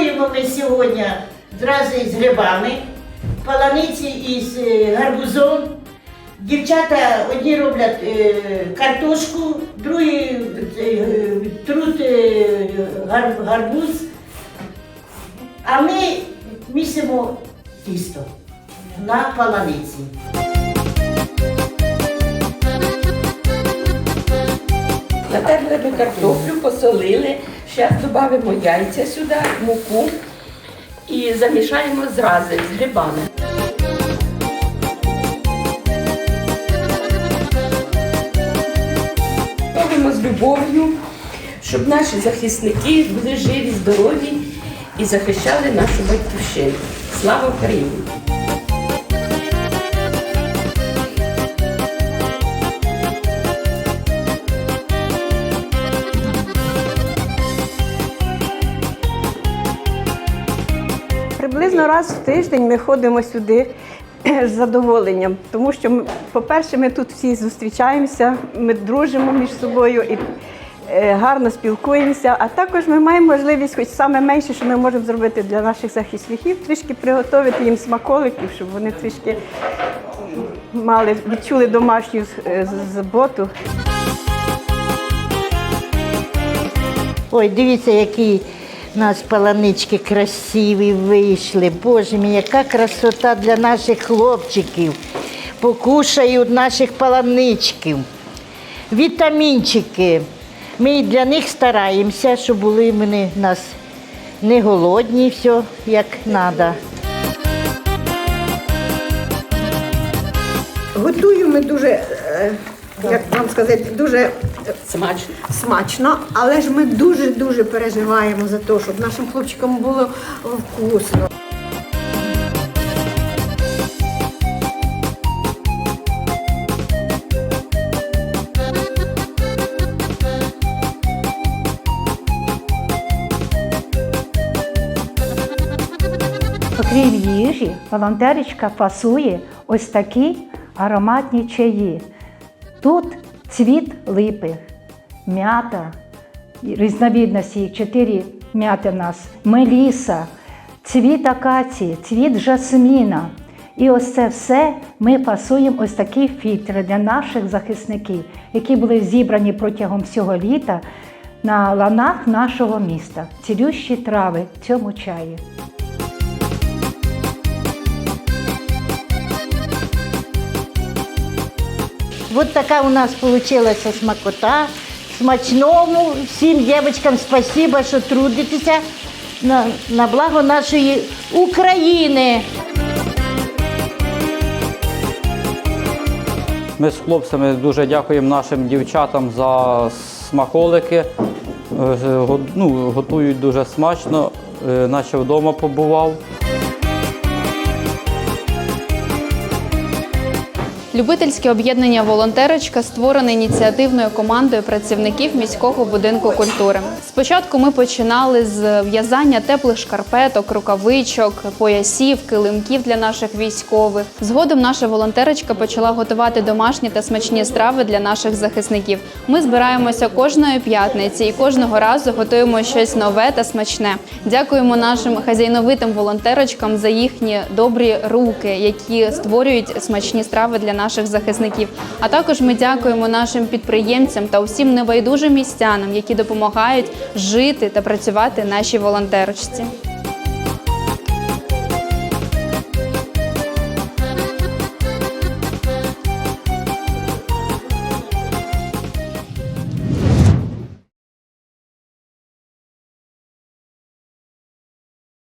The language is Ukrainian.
ми сьогодні зразу з грибами, паланиці із е, гарбузом. Дівчата одні роблять е, картошку, другі е, труть гарбуз, а ми місимо тісто на паланиці. Натерли ми картоплю, посолили, зараз додамо яйця сюди, муку і замішаємо зразу з грибами. Робимо з любов'ю, щоб наші захисники були живі, здорові і захищали нашу батьківщину. Слава Україні! Приблизно раз в тиждень ми ходимо сюди з задоволенням, тому що, по-перше, ми тут всі зустрічаємося, ми дружимо між собою і е, гарно спілкуємося. А також ми маємо можливість, хоч саме менше, що ми можемо зробити для наших захисників, трішки приготувати їм смаколиків, щоб вони трішки мали, відчули домашню е, з- заботу. Ой, дивіться, які у нас паланички красиві вийшли. Боже мій, яка красота для наших хлопчиків. Покушають наших паланичків. Вітамінчики. Ми для них стараємося, щоб були вони нас не голодні, все як треба. Готуємо дуже, е, як вам сказати, дуже Смачно! смачно, але ж ми дуже-дуже переживаємо за те, щоб нашим хлопчикам було вкусно. Окрім їжі, волонтерочка фасує ось такі ароматні чаї. Тут цвіт липи, м'ята, і різновидності, їх чотири м'яти в нас, меліса, цвіт акації, цвіт жасміна. І ось це все ми фасуємо ось такі фільтри для наших захисників, які були зібрані протягом всього літа на ланах нашого міста. Цілющі трави в цьому чаї. Вот така у нас вийшла смакота. Смачному. Всім дівчаткам спасибо, що трудитеся на, на благо нашої України. Ми з хлопцями дуже дякуємо нашим дівчатам за смаколики. Е, Ну, готують дуже смачно, е, наче вдома побував. Любительське об'єднання Волонтерочка створене ініціативною командою працівників міського будинку культури. Спочатку ми починали з в'язання теплих шкарпеток, рукавичок, поясів, килимків для наших військових. Згодом наша волонтерочка почала готувати домашні та смачні страви для наших захисників. Ми збираємося кожної п'ятниці і кожного разу готуємо щось нове та смачне. Дякуємо нашим хазяйновитим волонтерочкам за їхні добрі руки, які створюють смачні страви для наших захисників. А також ми дякуємо нашим підприємцям та усім небайдужим містянам, які допомагають жити та працювати нашій волонтерочці.